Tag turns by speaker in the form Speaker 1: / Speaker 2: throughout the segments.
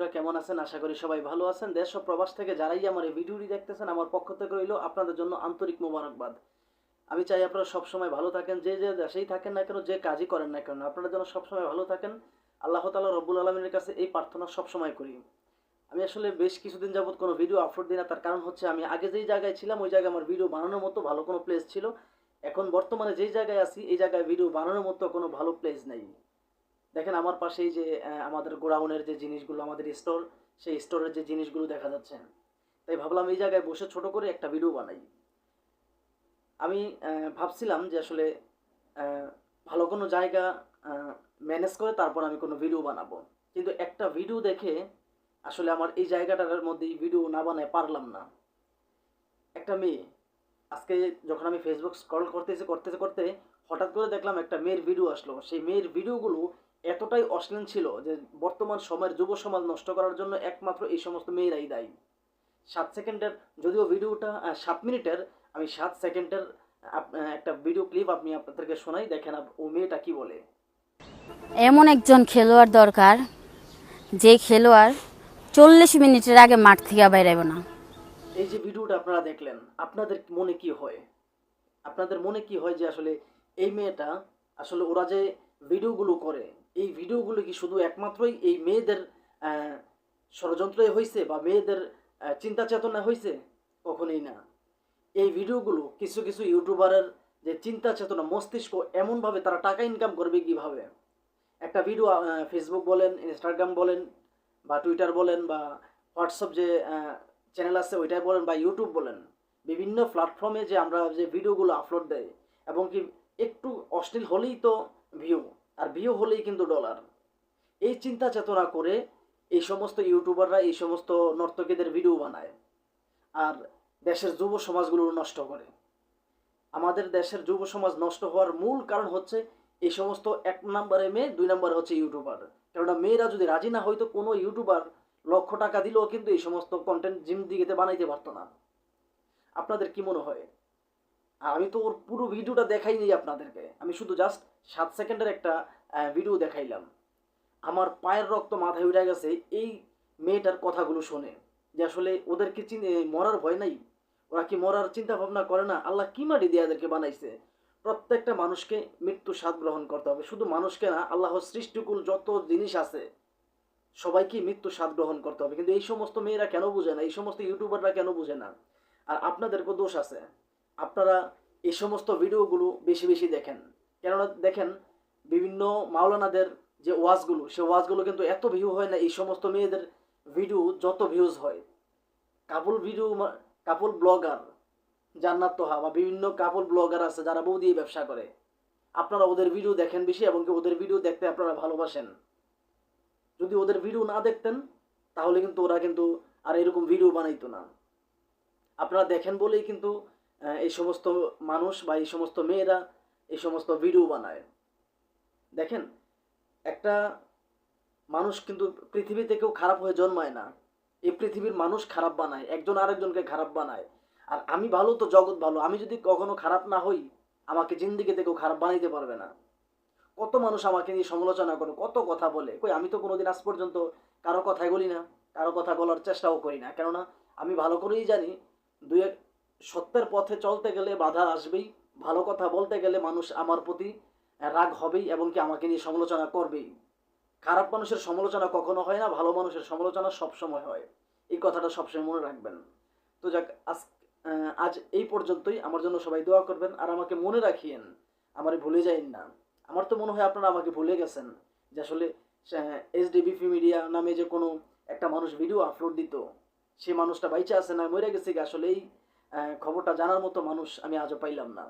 Speaker 1: বন্ধুরা কেমন আছেন? আশা করি সবাই ভালো আছেন। দেশ ও প্রবাস থেকে যারাই আমার এই ভিডিওটি দেখতেছেন, আমার পক্ষ থেকে রইল আপনাদের জন্য আন্তরিক মোবারকবাদ। আমি চাই আপনারা সবসময় ভালো থাকেন, যে যে দেশেই থাকেন না কেন, যে কাজই করেন না কেন, আপনারা যেন সবসময় ভালো থাকেন। আল্লাহ তালা রব্বুল আলমিনের কাছে এই প্রার্থনা সবসময় করি। আমি আসলে বেশ কিছুদিন যাবত কোনো ভিডিও আপলোড দিই না, তার কারণ হচ্ছে আমি আগে যেই জায়গায় ছিলাম, ওই জায়গায় আমার ভিডিও বানানোর মতো ভালো কোনো প্লেস ছিল। এখন বর্তমানে যেই জায়গায় আছি, এই জায়গায় ভিডিও বানানোর মতো কোনো ভালো প্লেস নেই। দেখেন আমার পাশেই যে আমাদের গোডাউনের যে জিনিসগুলো, আমাদের স্টোর সেই স্টোরের যে জিনিসগুলো দেখা যাচ্ছে। তাই ভাবলাম এই জায়গায় বসে ছোট করে একটা ভিডিও বানাই। আমি ভাবছিলাম যে আসলে ভালো কোনো জায়গা ম্যানেজ করে তারপর আমি কোনো ভিডিও বানাবো। কিন্তু একটা ভিডিও দেখে আসলে আমার এই জায়গাটার মধ্যে ভিডিও না বানায় পারলাম না। একটা মেয়ে, আজকে যখন আমি ফেসবুক স্ক্রল করতেছি, করতেছে, করতে হঠাৎ করে দেখলাম একটা মেয়ের ভিডিও আসলো। সেই মেয়ের ভিডিওগুলো এতটাই অশ্লীল ছিল যে বর্তমান সময়ের যুব সমাজ নষ্ট করার জন্য একমাত্র এই সমস্ত মেয়েরাই দায়ী। সাত সেকেন্ডের যদিও ভিডিওটা সাত মিনিটের আমি সাত সেকেন্ডের একটা ভিডিও ক্লিপ আপনি আপনাদেরকে শোনাই দেখেন ও মেয়েটা কি বলে।
Speaker 2: এমন একজন খেলোয়াড় দরকার যে খেলোয়াড় চল্লিশ মিনিটের আগে মাঠ থেকে বাইরাইব না।
Speaker 1: এই যে ভিডিওটা আপনারা দেখলেন আপনাদের মনে কি হয়? আপনাদের মনে কি হয় যে আসলে এই মেয়েটা আসলে ওরা যে ভিডিওগুলো করে এই ভিডিওগুলো কি শুধু একমাত্রই এই মেয়েদের ষড়যন্ত্রে হয়েছে বা মেয়েদের চিন্তা চেতনা হয়েছে কখনোই না। এই ভিডিওগুলো কিছু কিছু ইউটিউবারের যে চিন্তা চেতনা, মস্তিষ্ক এমনভাবে তারা টাকা ইনকাম করবে কীভাবে? একটা ভিডিও ফেসবুক বলেন ইনস্টাগ্রাম বলেন, বা টুইটার বলেন, বা হোয়াটসঅ্যাপ যে চ্যানেল আছে, ওইটাই বলেন, বা ইউটিউব বলেন, বিভিন্ন প্ল্যাটফর্মে যে আমরা যে ভিডিওগুলো আপলোড দেয়, এবং কি একটু অশ্লীল হলেই তো ভিউ আর ভিউ হলেই কিন্তু ডলার। এই চিন্তা চেতনা করে এই সমস্ত ইউটিউবাররা, এই সমস্ত নর্তকীদের ভিডিও বানায় আর দেশের যুব সমাজগুলো নষ্ট করে। আমাদের দেশের যুব সমাজ নষ্ট হওয়ার মূল কারণ হচ্ছে এই সমস্ত এক নম্বরে মেয়ে, দুই নম্বরে হচ্ছে ইউটিউবার। কেননা মেয়েরা যদি রাজি না হইতো কোনো ইউটিউবার লক্ষ টাকা দিলেও কিন্তু এই সমস্ত কন্টেন্ট জিম দিকে বানাইতে পারতো না। আপনাদের কি মনে হয়? আমি তো ওর পুরো ভিডিওটা দেখাইনি আপনাদেরকে। আমি শুধু জাস্ট সাত সেকেন্ডের একটা ভিডিও দেখাইলাম। আমার পায়ের রক্ত মাথায় উঠে গেছে, এই মেয়েটার কথাগুলো শুনে। যে আসলে ওদের কি মরার ভয় নাই? ওরা কি মরার চিন্তা ভাবনা করে না? আল্লাহ কি মাটি দিয়ে এদেরকে বানাইছে? প্রত্যেকটা মানুষকে মৃত্যু স্বাদ গ্রহণ করতে হবে। শুধু মানুষকে না, আল্লাহ সৃষ্টিকুল যত জিনিস আছে, সবাইকে মৃত্যু স্বাদ গ্রহণ করতে হবে। কিন্তু এই সমস্ত মেয়েরা কেন বুঝে না? এই সমস্ত ইউটিউবাররা কেন বুঝে না? আর আপনাদেরকেও দোষ আছে। আপনারা এই সমস্ত ভিডিওগুলো বেশি বেশি দেখেন। কেননা দেখেন বিভিন্ন মাওলানাদের যে ওয়াজগুলো, সে ওয়াজগুলো কিন্তু এত ভিউ হয় না, এই সমস্ত মেয়েদের ভিডিও যত ভিউজ হয়। কাপল ভিডিও কাপল ব্লগার জান্নাত তোহা বা বিভিন্ন কাপল ব্লগার আছে যারা বউ দিয়ে ব্যবসা করে। আপনারা ওদের ভিডিও দেখেন বেশি এবং কি ওদের ভিডিও দেখতে আপনারা ভালোবাসেন। যদি ওদের ভিডিও না দেখতেন, তাহলে কিন্তু ওরা কিন্তু আর এরকম ভিডিও বানাইতো না। আপনারা দেখেন বলেই কিন্তু এই সমস্ত মানুষ বা এই সমস্ত মেয়েরা এই সমস্ত ভিডিও বানায়। দেখেন, একটা মানুষ কিন্তু পৃথিবীতে কেউ খারাপ হয়ে জন্মায় না। এই পৃথিবীর মানুষ খারাপ বানায়, একজন আরেকজনকে খারাপ বানায়। আর আমি ভালো তো জগৎ ভালো, আমি যদি কখনো খারাপ না হই, আমাকে জিন্দিগিতে কেউ খারাপ বানাইতে পারবে না। কত মানুষ আমাকে নিয়ে সমালোচনা করে, কত কথা বলে। কই, আমি তো কোনোদিন আজ পর্যন্ত কারও কথাই বলি না, কারও কথা বলার চেষ্টাও করি না। কেননা, আমি ভালো করেই জানি, দুই এক সত্যের পথে চলতে গেলে বাধা আসবেই, ভালো কথা বলতে গেলে মানুষ আমার প্রতি রাগ হবেই এবং কি আমাকে নিয়ে সমালোচনা করবেই। খারাপ মানুষের সমালোচনা কখনো হয় না, ভালো মানুষের সমালোচনা সবসময় হয়। এই কথাটা সবসময় মনে রাখবেন। তো যাক, আজ আজ এই পর্যন্তই। আমার জন্য সবাই দোয়া করবেন আর আমাকে মনে রাখিয়েন। আমারে ভুলে যাইন না। আমার তো মনে হয় আপনারা আমাকে ভুলে গেছেন যে আসলে এস ডিবিপি মিডিয়া নামে যে কোনো একটা মানুষ ভিডিও আপলোড দিত। সে মানুষটা বাইচে আছে না মরে গেছে আসলে এই খবরটা জানার মতো মানুষ আমি আজও পাইলাম না।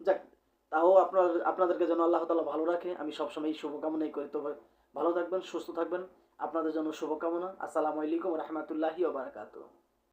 Speaker 1: যাক তাও আপনার, আপনাদেরকে যেন আল্লাহ তালা ভালো রাখে। আমি সবসময় এই শুভকামনাই করি। তবে ভালো থাকবেন, সুস্থ থাকবেন। আপনাদের জন্য শুভকামনা। আসসালামু আলাইকুম রহমতুল্লাহি ওবরাকাতু